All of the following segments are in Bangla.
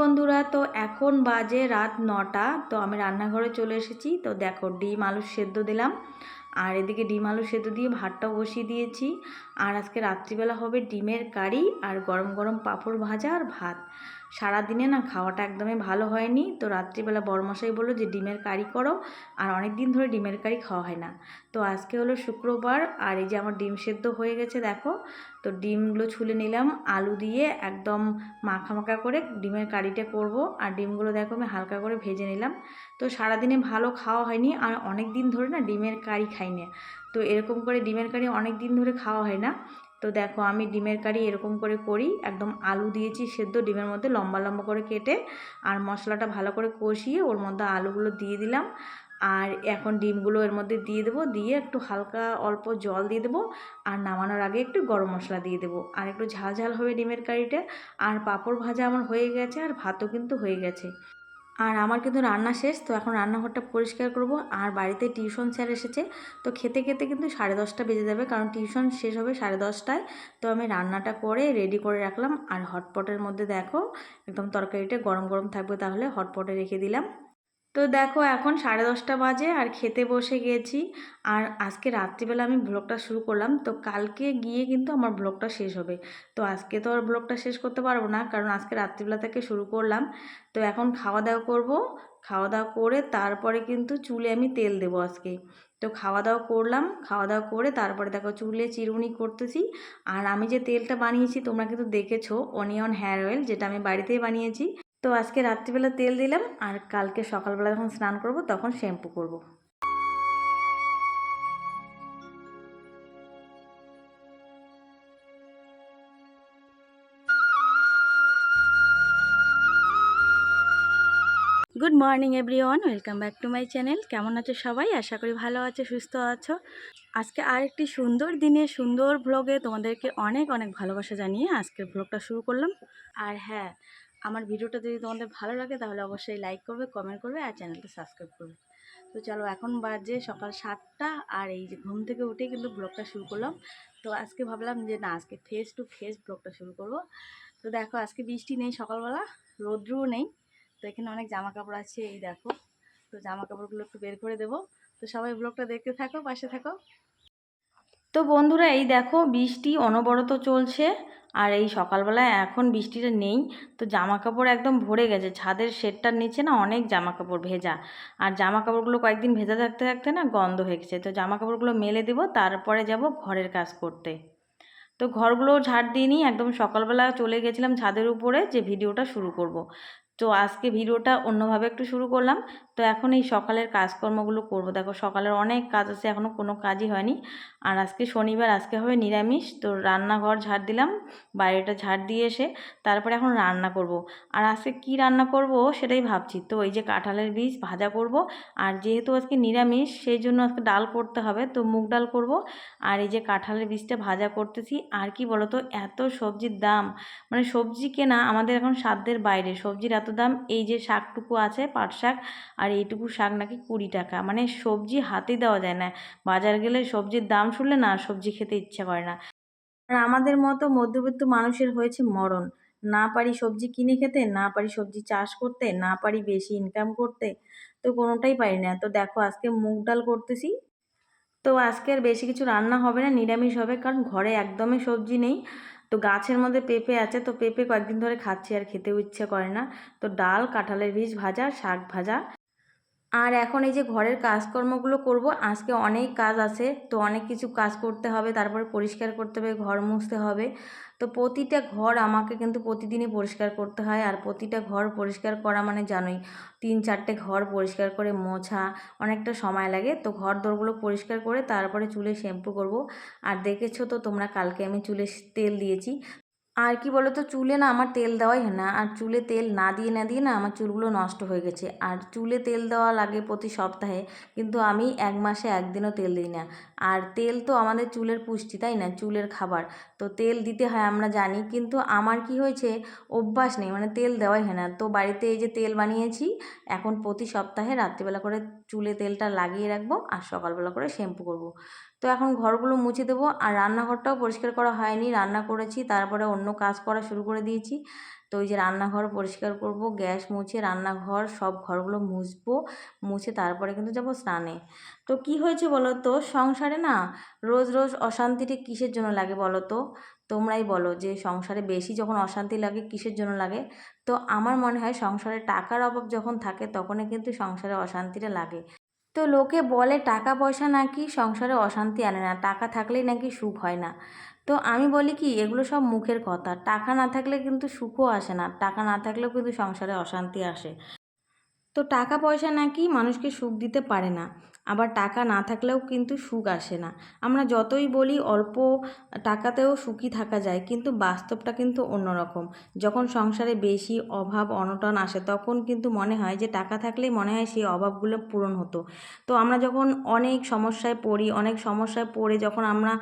বন্ধুরা, তো এখন বাজে রাত নটা, তো আমি রান্নাঘরে চলে এসেছি। তো দেখো, ডিম আলু সেদ্ধ দিলাম। আর এদিকে ডিম আলু সেদ্ধ দিয়ে ভাতটাও বসিয়ে দিয়েছি। আর আজকে রাত্রিবেলা হবে ডিমের কারি আর গরম গরম পাঁপড় ভাজা আর ভাত। সারাদিনে না খাওয়াটা একদমই ভালো হয়নি। তো রাত্রিবেলা বড়মশাই বলল যে, ডিমের কারি করো। আর অনেক দিন ধরে ডিমের কারি খাওয়া হয় না। তো আজকে হলো শুক্রবার আর এই যে আমার ডিম সেদ্ধ হয়ে গেছে, দেখো। তো ডিমগুলো ছুলে নিলাম, আলু দিয়ে একদম মাখা মাখা করে ডিমের কারিটা করব। আর ডিমগুলো দেখো আমি হালকা করে ভেজে নিলাম। তো সারাদিনে ভালো খাওয়া হয়নি, আর অনেক দিন ধরে না ডিমের কারি খাই না তো এরকম করে ডিমের কারি অনেক দিন ধরে খাওয়া হয় না। তো দেখো আমি ডিমের কারি এরকম করে করি, একদম আলু দিয়েছি সেদ্ধ, ডিমের মধ্যে লম্বা লম্বা করে কেটে আর মশলাটা ভালো করে কষিয়ে ওর মধ্যে আলুগুলো দিয়ে দিলাম। আর এখন ডিমগুলো এর মধ্যে দিয়ে দেবো, দিয়ে একটু হালকা অল্প জল দিয়ে দেবো আর নামানোর আগে একটু গরম মশলা দিয়ে দেবো। আর একটু ঝাল ঝাল হবে ডিমের কারিটা। আর পাঁপড় ভাজা আমার হয়ে গেছে আর ভাতও কিন্তু হয়ে গেছে। আর আমার কিন্তু রান্না শেষ, তো এখন রান্নাঘরটা পরিষ্কার করব। আর বাড়িতে টিউশন স্যার এসেছে, তো খেতে খেতে কিন্তু সাড়ে দশটা বেজে যাবে, কারণ টিউশন শেষ হবে সাড়ে দশটায়। তো আমি রান্নাটা করে রেডি করে রাখলাম। আর হটপটের মধ্যে দেখো, একদম তরকারিটা গরম গরম থাকবে তাহলে হটপটে রেখে দিলাম। তো দেখো এখন সাড়ে দশটা বাজে আর খেতে বসে গেছি। আর আজকে রাত্রিবেলা আমি ব্লগটা শুরু করলাম। তো কালকে গিয়ে কিন্তু আমার ব্লগটা শেষ হবে। তো আজকে তো আর ব্লগটা শেষ করতে পারব না, কারণ আজকে রাত্রিবেলা থেকে শুরু করলাম। তো এখন খাওয়া দাওয়া করব। খাওয়া দাওয়া করে তারপরে কিন্তু চুলে আমি তেল দেবো আজকে। তো খাওয়া দাওয়া করলাম। খাওয়া দাওয়া করে তারপরে দেখো চুলে চিরুনি করতেছি। আর আমি যে তেলটা বানিয়েছি তোমরা কিন্তু দেখেছ অনিয়ন হেয়ার অয়েল যেটা আমি বাড়িতেই বানিয়েছি। তো আজকে রাত্রিবেলা তেল দিলাম আর কালকে সকালবেলা যখন স্নান করব তখন শ্যাম্পু করব। Good morning everyone welcome back to my channel কেমন আছো সবাই? আশা করি ভালো আছো, সুস্থ আছো। আজকে আরেকটি সুন্দর দিনে, সুন্দর ব্লগে তোমাদেরকে অনেক অনেক ভালোবাসা জানিয়ে আজকের ব্লগটা শুরু করলাম। আর হ্যাঁ আমার ভিডিওটা যদি তোমাদের ভালো লাগে, তাহলে অবশ্যই লাইক করবে কমেন্ট করবে আর চ্যানেলটা সাবস্ক্রাইব করবে। তো চলো, এখন বাজে সকাল সাতটা আর এই যে ঘুম থেকে উঠে কিন্তু ব্লগটা শুরু করলাম। তো আজকে ভাবলাম যে না, আজকে ফেস টু ফেস ব্লগটা শুরু করব। তো দেখো, আজকে বৃষ্টি নেই সকালবেলা, রৌদ্রও নেই। তো এখানে অনেক জামা কাপড় আছে, এই দেখো। তো জামা কাপড়গুলো একটু বের করে দেবো। তো সবাই ব্লগটা দেখতে থাকো, পাশে থাকো। তো বন্ধুরা, এই দেখো বৃষ্টি অনবরত চলছে আর এই সকালবেলায় এখন বৃষ্টিটা নেই। তো জামা কাপড় একদম ভরে গেছে। ছাদের শেডটার নিচে না অনেক জামা কাপড় ভেজা। আর জামা কাপড়গুলো কয়েকদিন ভেজা থাকতে থাকতে না গন্ধ হয়ে গেছে। তো জামা কাপড়গুলো মেলে দেবো, তারপরে যাব ঘরের কাজ করতে। তো ঘরগুলো ঝাড় দিয়ে নিই। একদম সকালবেলা চলে গেছিলাম ছাদের উপরে যে ভিডিওটা শুরু করব। তো আজকে ভিডিওটা অন্যভাবে একটু শুরু করলাম। তো এখন এই সকালের কাজকর্মগুলো করব। দেখো সকালের অনেক কাজ আছে এখনও কোনো কাজই হয়নি। আর আজকে শনিবার, আজকে হবে নিরামিষ। তো রান্নাঘর ঝাড় দিলাম, বাইরেটা ঝাড় দিয়ে এসে তারপরে এখন রান্না করব। আর আজকে কি রান্না করব সেটাই ভাবছি। তো এই যে কাঁঠালের বীজ ভাজা করব। আর যেহেতু আজকে নিরামিষ, সেই জন্য আজকে ডাল করতে হবে। তো মুগ ডাল করব। আর এই যে কাঁঠালের বীজটা ভাজা করতেছি, আর কি বলতো, এত সবজির দাম। মানে সবজি কেনা আমাদের এখন সাধ্যের বাইরে। সবজির এত দাম? এই যে শাকটুকু আছে, পাট শাক, আর এইটুকু শাক নাকি কুড়ি টাকা। মানে সবজি হাতে দেওয়া যায় না। বাজার গেলে সবজির দাম শুনলে না, সবজি খেতে ইচ্ছা করে না। আর আমাদের মতো মধ্যবিত্ত মানুষের হয়েছে মরণ। না পারি সবজি কিনে খেতে, না পারি সবজি চাষ করতে, না পারি বেশি ইনকাম করতে, তো কোনোটাই পারি না। তো দেখো, আজকে মুগ ডাল করতেছি। তো আজকে আর বেশি কিছু রান্না হবে না, নিরামিষ হবে, কারণ ঘরে একদমই সবজি নেই। তো গাছের মধ্যে পেঁপে আছে, তো পেঁপে কয়েকদিন ধরে খাচ্ছি আর খেতেও ইচ্ছে করে না। তো ডাল, কাঁঠালের বীজ ভাজা, শাক ভাজা। আর এখন এই যে ঘরের কাজকর্মগুলো করব, আজকে অনেক কাজ আছে, তো অনেক কিছু কাজ করতে হবে, তারপরে পরিষ্কার করতে হবে, ঘর মুছতে হবে। তো প্রতিটা ঘর আমাকে কিন্তু প্রতিদিনই পরিষ্কার করতে হয়, আর প্রতিটা ঘর পরিষ্কার করা মানে জানোই, তিন চারটে ঘর পরিষ্কার করে মোছা, অনেকটা সময় লাগে। তো ঘর দোরগুলো পরিষ্কার করে তারপরে চুলে শ্যাম্পু করব। আর দেখেছ তো তোমরা, কালকে আমি চুলে তেল দিয়েছি। আর কি বলো তো চুলে না আমার তেল দেওয়াই হয় না। আর চুলে তেল না দিয়ে না দিয়ে না আমার চুলগুলো নষ্ট হয়ে গেছে। আর চুলে তেল দেওয়া লাগে প্রতি সপ্তাহে, কিন্তু আমি এক মাসে একদিনও তেল দিই না। আর তেল তো আমাদের চুলের পুষ্টি, তাই না? চুলের খাবার। তো তেল দিতে হয় আমরা জানি, কিন্তু আমার কি হয়েছে, অভ্যাস নেই মানে তেল দেওয়াই হয় না। তো বাড়িতে এই যে তেল বানিয়েছি, এখন প্রতি সপ্তাহে রাত্রিবেলা করে চুলে তেলটা লাগিয়ে রাখব, আর সকালবেলা করে শ্যাম্পু করব। তো এখন ঘরগুলো মুছে দেবো। আর রান্নাঘরটাও পরিষ্কার করা হয়নি। রান্না করেছি, তারপরে অন্য কাজ করা শুরু করে দিয়েছি। তো ওই যে রান্নাঘর পরিষ্কার করব, গ্যাস মুছে, রান্নাঘর সব ঘরগুলো মুছবো। মুছে তারপরে কিন্তু যাব স্নানে। তো কি হয়েছে বলো তো? সংসারে না রোজ রোজ অশান্তিটা কিসের জন্য লাগে বলো তো? তোমরাই বলো যে সংসারে বেশি যখন অশান্তি লাগে কিসের জন্য লাগে? তো আমার মনে হয় সংসারে টাকার অভাব যখন থাকে তখনই কিন্তু সংসারে অশান্তিটা লাগে। তো লোকে বলে টাকা পয়সা নাকি সংসারে অশান্তি আনে না, টাকা থাকলেই নাকি সুখ হয় না। তো আমি বলি কি, এগুলো সব মুখের কথা। টাকা না থাকলে কিন্তু সুখও আসে না, টাকা না থাকলেও কিন্তু সংসারে অশান্তি আসে। তো টাকা পয়সা নাকি মানুষকে সুখ দিতে পারে না। আবার টাকা না থাকলেও কিন্তু সুখ আসে না। আমরা যতই বলি অল্প টাকাতেও সুখী থাকা যায়, কিন্তু বাস্তবটা কিন্তু অন্যরকম। যখন সংসারে বেশি অভাব, অনটন আসে, তখন কিন্তু মনে হয় যে টাকা থাকলেই মনে হয় সেই অভাবগুলো পূরণ হতো। তো আমরা যখন অনেক সমস্যায় পড়ি, অনেক সমস্যায় পড়ে যখন আমরা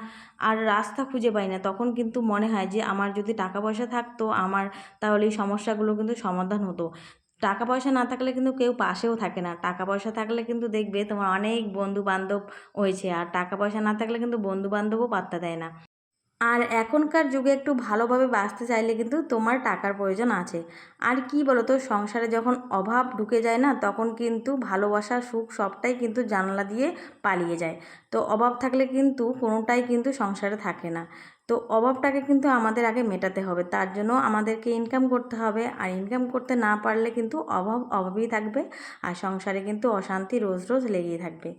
আর রাস্তা খুঁজে পাই না, তখন কিন্তু মনে হয় যে আমার যদি টাকা পয়সা থাকতো, আমার তাহলে এই সমস্যাগুলো কিন্তু সমাধান হতো। টাকা পয়সা না থাকলে কিন্তু কেউ পাশেও থাকে না। টাকা পয়সা থাকলে কিন্তু দেখবে তোমার অনেক বন্ধু বান্ধব হয়েছে। আর টাকা পয়সা না থাকলে কিন্তু বন্ধু বান্ধবও পাত্তা দেয় না। আর এখনকার যুগে একটু ভালোভাবে বাঁচতে চাইলে কিন্তু তোমার টাকার প্রয়োজন আছে। আর কি বলো তো সংসারে যখন অভাব ঢুকে যায় না, তখন কিন্তু ভালোবাসা, সুখ সবটাই কিন্তু জানলা দিয়ে পালিয়ে যায়। তো অভাব থাকলে কিন্তু কোনোটাই কিন্তু সংসারে থাকে না। তো অভাবটাকে কিন্তু আমাদের আগে মেটাতে হবে। তার জন্য আমাদেরকে ইনকাম করতে হবে। আর ইনকাম করতে না পারলে কিন্তু অভাব অভাবই থাকবে। আর সংসারে কিন্তু অশান্তি রোজ রোজ লেগেই থাকবে।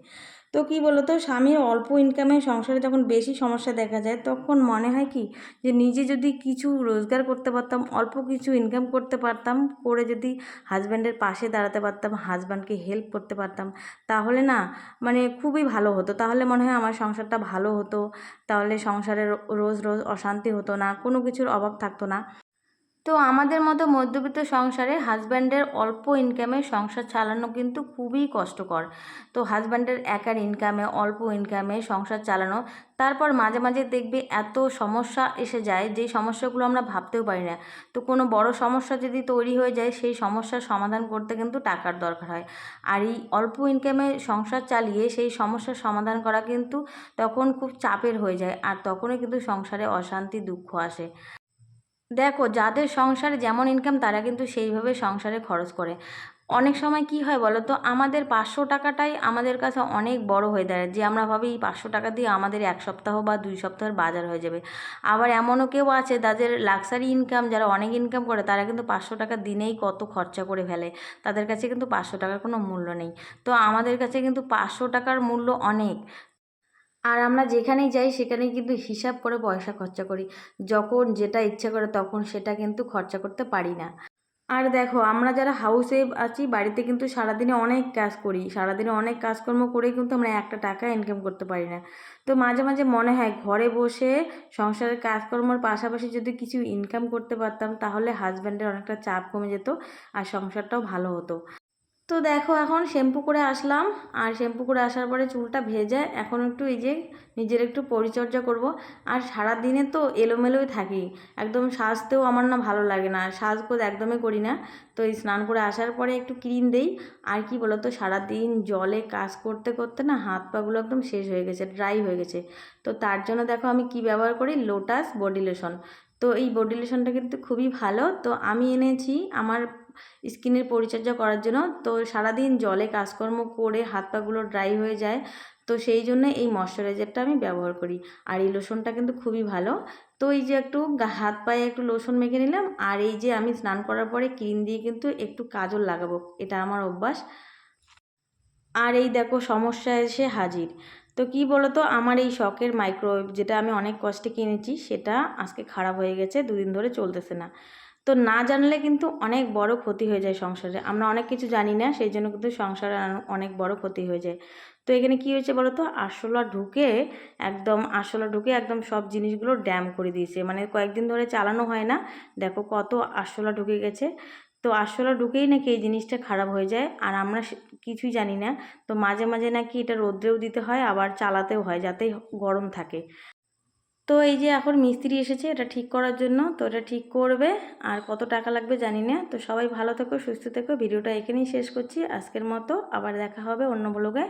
তো কী বলতো, স্বামীর অল্প ইনকামে সংসারে যখন বেশি সমস্যা দেখা যায়, তখন মনে হয় কি যে নিজে যদি কিছু রোজগার করতে পারতাম, অল্প কিছু ইনকাম করতে পারতাম, করে যদি হাজব্যান্ডের পাশে দাঁড়াতে পারতাম হাজব্যান্ডকে হেল্প করতে পারতাম, তাহলে না মানে খুবই ভালো হতো। তাহলে মনে হয় আমার সংসারটা ভালো হতো, তাহলে সংসারে রোজ রোজ অশান্তি হতো না, কোনো কিছুর অভাব থাকতো না। তো আমাদের মতো মধ্যবিত্ত সংসারে হাজব্যান্ডের অল্প ইনকামে সংসার চালানো কিন্তু খুবই কষ্টকর। তো হাজব্যান্ডের একার ইনকামে অল্প ইনকামে সংসার চালানো, তারপর মাঝে মাঝে দেখবে এত সমস্যা এসে যায় যে সমস্যাগুলো আমরা ভাবতেও পারি না। তো কোনো বড় সমস্যা যদি তৈরি হয়ে যায়, সেই সমস্যার সমাধান করতে কিন্তু টাকার দরকার হয়। আর এই অল্প ইনকামে সংসার চালিয়ে সেই সমস্যার সমাধান করা কিন্তু তখন খুব চাপের হয়ে যায়, আর তখনই কিন্তু সংসারে অশান্তি, দুঃখ আসে। দেখো, যাদের সংসারে যেমন ইনকাম তারা কিন্তু সেইভাবে সংসারে খরচ করে। অনেক সময় কি হয় বলো তো, আমাদের পাঁচশো টাকাটাই আমাদের কাছে অনেক বড় হয়ে দাঁড়ায়। যে আমরা ভাবি, এই পাঁচশো টাকা দিয়ে আমাদের এক সপ্তাহ বা দুই সপ্তাহের বাজার হয়ে যাবে। আবার এমনও কেউ আছে, তাদের লাক্সারি ইনকাম যারা অনেক ইনকাম করে, তারা কিন্তু পাঁচশো টাকা দিনেই কত খরচা করে ফেলে। তাদের কাছে কিন্তু পাঁচশো টাকার কোনো মূল্য নেই। তো আমাদের কাছে কিন্তু পাঁচশো টাকার মূল্য অনেক। আর আমরা যেখানেই যাই, সেখানেই কিন্তু হিসাব করে পয়সা খরচা করি। যখন যেটা ইচ্ছা করে, তখন সেটা কিন্তু খরচা করতে পারি না। আর দেখো, আমরা যারা হাউসে আছি, বাড়িতে কিন্তু সারাদিনে অনেক কাজ করি। সারাদিনে অনেক কাজকর্ম করেই কিন্তু আমরা একটা টাকা ইনকাম করতে পারি না। তো মাঝে মাঝে মনে হয়, ঘরে বসে সংসারের কাজকর্মর পাশাপাশি যদি কিছু ইনকাম করতে পারতাম, তাহলে হাজব্যান্ডের অনেকটা চাপ কমে যেত আর সংসারটাও ভালো হতো। তো দেখো এখন শ্যাম্পু করে আসলাম। আর শ্যাম্পু করে আসার পরে চুলটা ভেজে এখন একটু এই যে নিজের একটু পরিচর্যা করব। আর সারা দিনে তো এলোমেলোই থাকি। একদম সাজতেও আমার না ভালো লাগে না। সাজগোজ একদমই করি না। তো এই স্নান করে আসার পরে একটু ক্রিম দেই। আর কি বলো তো সারাদিন জলে কাজ করতে করতে না হাত পাগুলো একদম শেষ হয়ে গেছে ড্রাই হয়ে গেছে। তো তার জন্য দেখো আমি কি ব্যবহার করি? লোটাস বডি লোশন তো এই বডি লোশনটা কিন্তু খুবই ভালো। তো আমি এনেছি আমার স্কিনের পরিচর্যা করার জন্য। তো সারাদিন জলে কাজকর্ম করে হাত পাগুলো ড্রাই হয়ে যায়। তো সেই জন্য এই ময়শ্চারাইজারটা আমি ব্যবহার করি। আর এই লোশনটা কিন্তু খুবই ভালো। তো এই যে একটু হাত পায়ে একটু লোশন মেখে নিলাম। আর এই যে আমি স্নান করার পরে ক্রিম দিয়ে কিন্তু একটু কাজল লাগাবো। এটা আমার অভ্যাস। আর এই দেখো সমস্যা এসে হাজির। তো কি বলতো? আমার এই শখের মাইক্রোওয়েভ যেটা আমি অনেক কষ্টে কিনেছি, সেটা আজকে খারাপ হয়ে গেছে। দুদিন ধরে চলতেছে না। তো না জানলে কিন্তু অনেক বড় ক্ষতি হয়ে যায় সংসারে। আমরা অনেক কিছু জানি না, সেই জন্য কিন্তু সংসারে অনেক বড় ক্ষতি হয়ে যায়। তো এখানে কি হয়েছে বলো তো আরশোলা ঢুকে একদম, আরশোলা ঢুকে একদম সব জিনিসগুলো ড্যাম করে দিয়েছে। মানে কয়েকদিন ধরে চালানো হয় না। দেখো কত আরশোলা ঢুকে গেছে। তো আরশোলা ঢুকেই নাকি এই জিনিসটা খারাপ হয়ে যায়। আর আমরা কিছুই জানি না। তো মাঝে মাঝে নাকি এটা রোদ্রেও দিতে হয়, আবার চালাতেও হয়, যাতে গরম থাকে। তো এই যে এখন মিস্ত্রি এসেছে, এটা ঠিক করার জন্য। তো এটা ঠিক করবে। আর কত টাকা লাগবে জানি না। তো সবাই ভালো থেকো, সুস্থ থেকো। ভিডিওটা এখানেই শেষ করছি। আজকের মতো আবার দেখা হবে অন্য ব্লগে